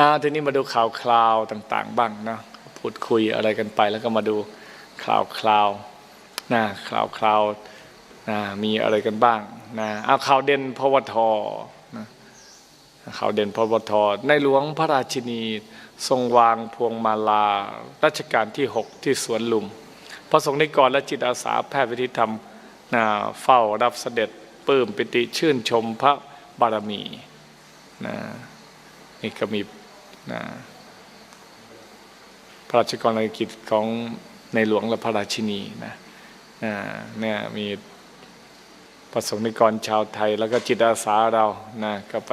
อ่าทีนี้มาดูข่าวคราวต่าง ๆ บ้างนะพูดคุยอะไรกันไป แล้วก็มาดูข่าวคราวนะข่าวคราวนะมีอะไรกันบ้างนะเอาข่าวเด่นพวทนะข่าวเด่นพวทในหลวงพระราชินีทรงวางพวงมาลารัชกาลที่ 6 ที่สวนลุม พระสงฆ์นิกรและจิตอาสาแพทย์วิธีธรรมนะเฝ้ารับเสด็จปื้มปิติชื่นชมพระบารมีนะนี่ก็มี นะพระราชกรณียกิจของในหลวงและพระราชินีนะนะเนี่ยมีประสงค์นิกรชาวไทย แล้วก็จิตอาสาเรานะก็ไป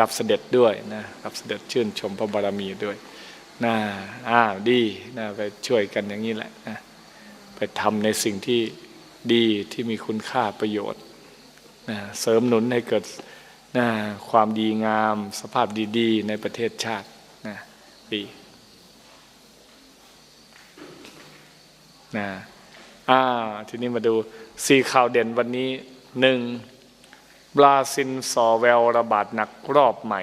รับเสด็จด้วยนะรับเสด็จชื่นชมพระบารมีด้วยนะอ้าวดีนะไปช่วยกันอย่างนี้แหละนะไปทำในสิ่งที่ดีที่มีคุณค่าประโยชน์นะเสริมหนุนให้เกิด นะความดีงามสภาพดีๆ ในประเทศชาตินะดีนะอ่าทีนี้มาดูสี่ข่าวเด่นวันนี้หนึ่งบราซิลสอแววระบาดหนักรอบใหม่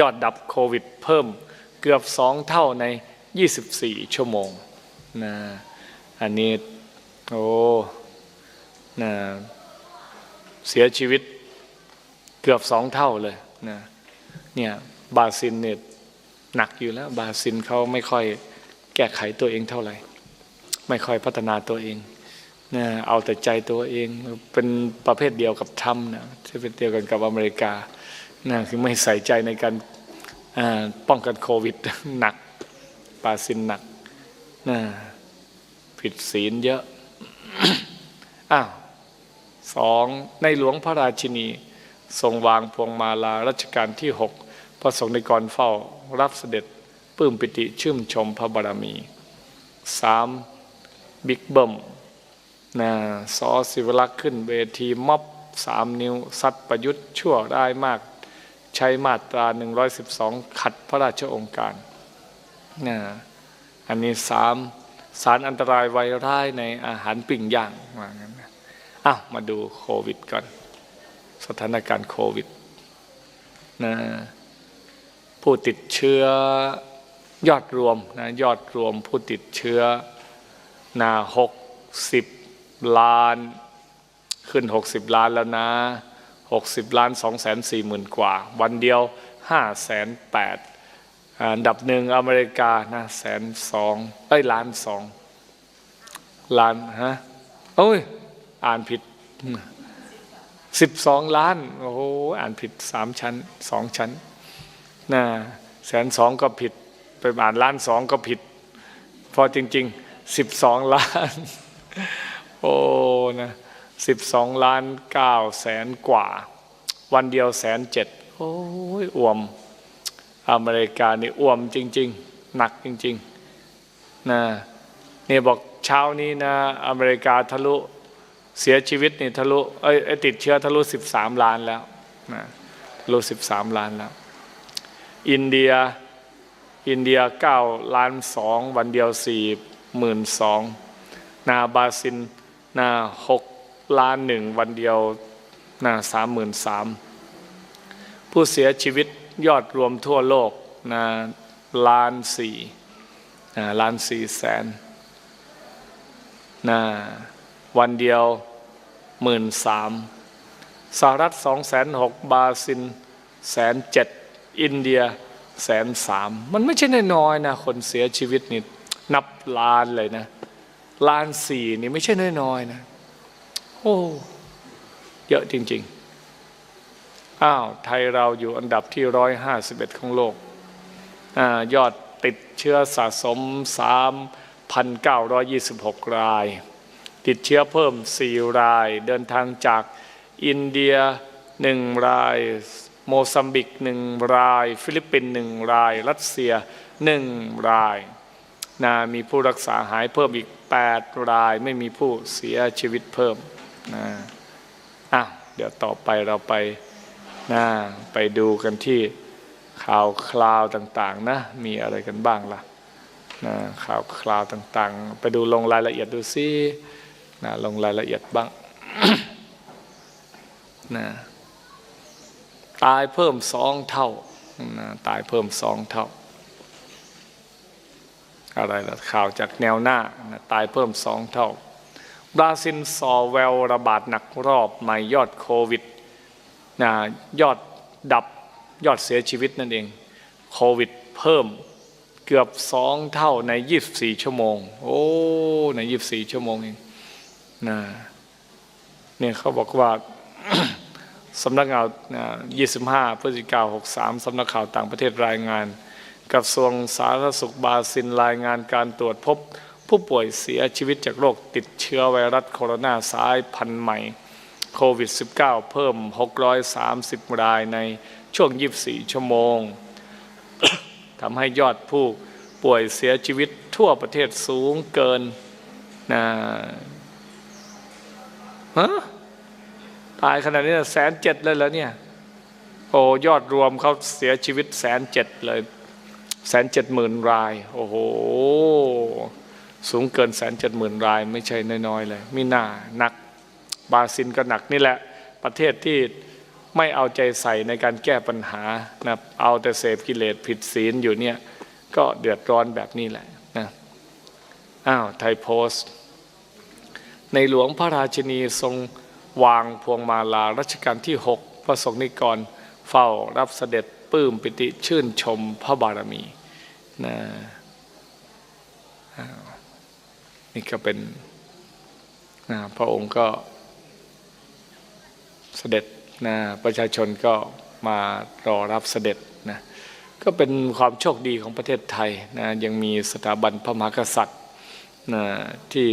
ยอดดับโควิดเพิ่มเกือบสองเท่าใน 24 ชั่วโมงนะอันนี้ โอ้นะเสียชีวิต เกือบสองเท่าเลยนะเนี่ยบราซิลเนี่ยหนักอยู่แล้วบราซิลเขาไม่ค่อยแก้ไขตัวเองเท่าไหร่ ไม่ค่อยพัฒนาตัวเองนะเอาแต่ใจตัวเองเป็นประเภทเดียวกับทรัมป์นะที่เป็นเดียวกันกับอเมริกานะคือไม่ใส่ใจในการป้องกันโควิดหนักบราซิลหนักนะผิดศีลเยอะ อ้าวสองในหลวงพระราชินี ทรงวางพวงมาลารัชกาลที่หกพระสงฆ์ในกรเฝ้ารับเสด็จปลื้มปิติชื่นชมพระบารมีสามบิ๊กเบิ้มนะสอศิวลักษ์ขึ้นเวทีม็อบสามนิ้วสัตว์ประยุทธ์ชั่วได้มาก ใช้มาตรา 112 ขัดพระราชองค์การนะอันนี้สามสารอันตรายไวร้ายในอาหารปิ่งย่างว่างั้นอ้าวมาดูโควิดก่อน สถานการณ์โควิดนะผู้ติดเชื้อยอดรวมนะยอดรวมผู้ติดเชื้อนาหกสิบล้าน ขึ้นหกสิบล้านแล้วนะหกสิบล้านสองแสนสี่หมื่นกว่า วันเดียวห้าแสนแปดอันดับหนึ่งอเมริกานะแสนสองเอ้ยล้านสองล้านฮะโอ้ย อ่านผิด สิบสองล้าน โอ้โหอ่านผิดสามชั้นสองชั้นนะแสนสองก็ผิด ไปอ่านล้านสองก็ผิด พอจริงๆสิบสองล้าน โอ้นะสิบสองล้านเก้าแสนกว่า วันเดียวแสนเจ็ดโอ้ยอ่วม อเมริกานี่อ่วมจริง ๆ หนักจริงๆนะนี่บอกเช้านี้นะอเมริกาทะลุ เสียชีวิตนี่ทะลุเอ้ยติดเชื้อทะลุสิบสามล้านแล้วนะทะลุสิบสามล้านแล้ว อินเดียอินเดียเก้าล้านสองวันเดียวสี่หมื่นสองนาบราซินนาหกล้านหนึ่งวันเดียวนาสามหมื่นสามผู้เสียชีวิตยอดรวมทั่วโลกนะล้านสี่นะล้านสี่แสนนะ วันเดียวหมื่นสามสหรัฐสองแสนหกบาซิลแสนเจ็ดอินเดียแสนสามมันไม่ใช่น้อยๆนะคนเสียชีวิตนี่นับล้านเลยนะล้านสี่นี่ไม่ใช่น้อยๆนะโอ้เยอะจริงๆอ้าวไทยเราอยู่อันดับที่ร้อยห้าสิบเอ็ดของโลกอยอดติดเชื้อสะสมสามพันเก้าร้อยยี่สิบหกราย ติดเชื้อเพิ่มสี่ราย เดินทางจากอินเดียหนึ่งราย โมซัมบิกหนึ่งราย ฟิลิปปินส์หนึ่งราย รัสเซียหนึ่งรายนะมีผู้รักษาหายเพิ่มอีก 8 ราย ไม่มีผู้เสียชีวิตเพิ่มนะอะเดี๋ยวต่อไปเราไปนะไปดูกันที่ข่าวคราวต่างๆนะมีอะไรกันบ้างล่ะนะข่าวคราวต่างๆ ไปดูลงรายละเอียดดูซิ นะลงรายละเอียดบ้างนะตายเพิ่มสองเท่านะตายเพิ่มสองเท่า อะไรล่ะข่าวจากแนวหน้านะตายเพิ่มสองเท่า บราซิลซอแววระบาดหนักรอบใหม่ยอดโควิดนะยอดดับยอดเสียชีวิตนั่นเอง โควิดเพิ่มเกือบสองเท่าใน 24 ชั่วโมง โอ้ ใน 24 ชั่วโมงเอง นะเนี่ยเขาบอกว่าสำนักข่าวนะ25 พฤศจิกายน63สำนักข่าวต่างประเทศรายงานกระทรวงสาธารณสุขบราซิลรายงานการตรวจพบ ผู้ป่วยเสียชีวิตจากโรคติดเชื้อไวรัสโคโรนาสายพันธุ์ใหม่โควิด -19 เพิ่ม 630 รายในช่วง 24 ชั่วโมง ทำให้ยอดผู้ป่วยเสียชีวิตทั่วประเทศสูงเกินนะ ฮะตายขนาดนี้แสนเจ็ดเลยแล้วเนี่ย โอ้ยอดรวมเขาเสียชีวิตแสนเจ็ดเลยแสนเจ็ดหมื่นราย โอ้โห สูงเกินแสนเจ็ดหมื่นราย ไม่ใช่น้อยๆเลยมิน่าหนัก บาซิลก็หนักนี่แหละ ประเทศที่ไม่เอาใจใส่ในการแก้ปัญหานะเอาแต่เสพกิเลสผิดศีลอยู่เนี่ย ก็เดือดร้อนแบบนี้แหละนะอ้าวไทยโพสต์ ในหลวงพระราชินีทรงวางพวงมาลารัชกาลที่ 6 พระสงฆ์นิกรเฝ้ารับเสด็จปลื้มปิติชื่นชมพระบารมีนะนี่ก็เป็นนะพระองค์ก็เสด็จนะประชาชนก็มารอรับเสด็จนะก็เป็นความโชคดีของประเทศไทยนะยังมีสถาบันพระมหากษัตริย์นะที่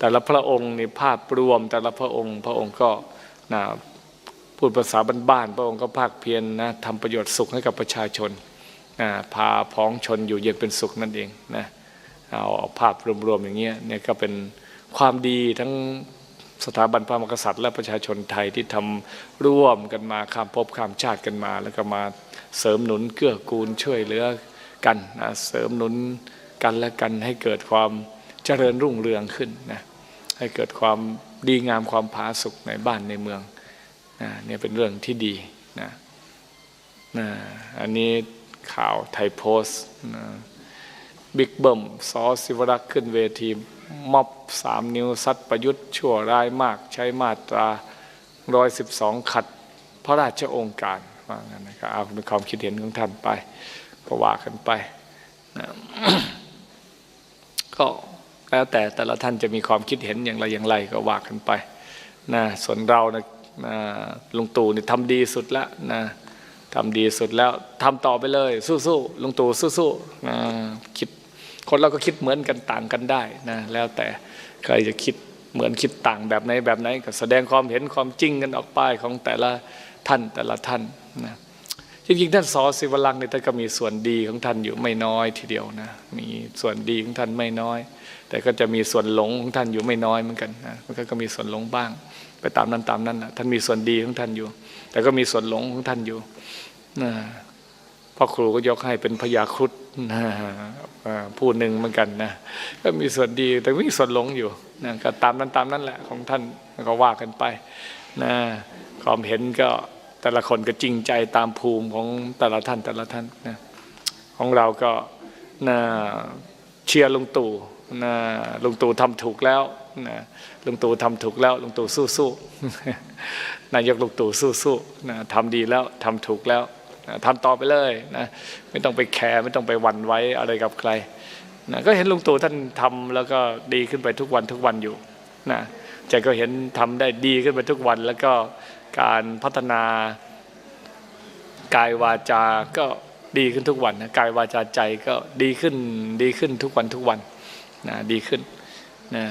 แต่ละพระองค์ในภาพรวม แต่ละพระองค์พระองค์ก็นะพูดภาษาบ้านๆพระองค์ก็ภาคเพียรนะทำประโยชน์สุขให้กับประชาชนนะพาพ้องชนอยู่เย็นเป็นสุขนั่นเองนะเอาภาพรวมๆอย่างเงี้ยเนี่ยก็เป็นความดีทั้งสถาบันพระมหากษัตริย์ และประชาชนไทยที่ทำร่วมกันมาข้ามภพข้ามชาติกันมา แล้วก็มาเสริมหนุนเกื้อกูลช่วยเหลือกันนะเสริมหนุนกันและกันให้เกิดความเจริญรุ่งเรืองขึ้นนะ ให้เกิดความดีงามความผาสุกในบ้านในเมืองนะเนี่ยเป็นเรื่องที่ดีนะนะอันนี้ข่าวไทยโพสต์นะบิ๊กเบิ้มสอศิวรักษ์ขึ้นเวทีม็อบสามนิ้วซัดประยุทธ์ชั่วร้ายมากใช้มาตราร้อยสิบสองขัดพระราชองค์การว่างั้นนะครับเอาเป็นความคิดเห็นของท่านไปก็ว่ากันไปนะก็ แล้วแต่แต่ละท่านจะมีความคิดเห็นอย่างไรอย่างไรก็ว่ากันไปนะส่วนเรานะนะลุงตู่นี่ทำดีสุดแล้วนะทำดีสุดแล้วทำต่อไปเลยสู้ๆลุงตู่สู้ๆนะคิดคนเราก็คิดเหมือนกันต่างกันได้นะแล้วแต่ใครจะคิดเหมือนคิดต่างแบบไหนแบบไหนก็แสดงความเห็นความจริงกันออกไปของแต่ละท่านแต่ละท่านนะ จริงๆท่านสอศิวลักษณ์เนี่ยท่านก็มีส่วนดีของท่านอยู่ไม่น้อยทีเดียวนะมีส่วนดีของท่านไม่น้อย แต่ก็จะมีส่วนหลงของท่านอยู่ไม่น้อยเหมือนกันนะมันก็มีส่วนหลงบ้าง ไปตามนั้นตามนั้นนะท่านมีส่วนดีของท่านอยู่ แต่ก็มีส่วนหลงของท่านอยู่นะพ่อครูก็ยกให้เป็นพญาครุฑนะผู้หนึ่งเหมือนกันนะก็มีส่วนดีแต่มีส่วนหลงอยู่นะก็ตามนั้นตามนั้นแหละของท่านก็ว่ากันไปนะความเห็นก็ แต่ละคนก็จริงใจตามภูมิของแต่ละท่านแต่ละท่านนะของเราก็นะเชียร์ลุงตู่นะลุงตู่ทำถูกแล้วนะลุงตู่ทำถูกแล้วลุงตู่สู้ๆนายกลุงตู่สู้ๆนะทำดีแล้วทำถูกแล้วนะทำต่อไปเลยนะไม่ต้องไปแคร์ไม่ต้องไปหวั่นไว้อะไรกับใครนะก็เห็นลุงตู่ท่านทำแล้วก็ดีขึ้นไปทุกวันทุกวันอยู่นะใจก็เห็นทำได้ดีขึ้นไปทุกวันแล้วก็ การพัฒนากายวาจาก็ดีขึ้นทุกวันนะกายวาจาใจก็ดีขึ้นดีขึ้นทุกวันทุกวันนะดีขึ้นนะ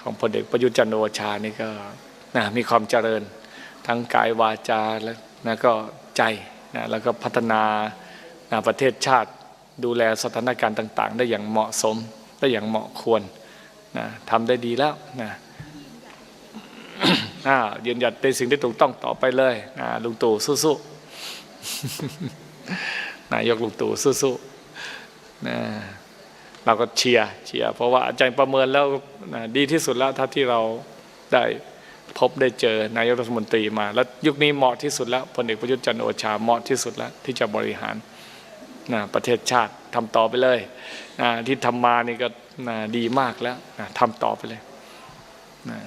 ของพลเอกประยุทธ์จันโอชานี่ก็นะมีความเจริญทั้งกายวาจาแล้วนะก็ใจนะแล้วก็พัฒนานะประเทศชาติดูแลสถานการณ์ต่าง ๆ ได้อย่างเหมาะสมได้อย่างเหมาะควรนะทำได้ดีแล้วนะ อ่ายืนหยัดในสิ่งที่ถูกต้องต่อไปเลยนะลุงตู่สู้ๆนายกลุงตู่สู้ๆนะเราก็เชียร์เชียร์เพราะว่าอาจารย์ประเมินแล้วนะดีที่สุดแล้วถ้าที่เราได้พบได้เจอนายกรัฐมนตรีมา แล้วยุคนี้เหมาะที่สุดแล้วพลเอกประยุทธ์จันทร์โอชาเหมาะที่สุดแล้วที่จะบริหารนะประเทศชาติทำต่อไปเลยนะที่ทำมานี่ก็นะดีมากแล้วนะทำต่อไปเลยนะ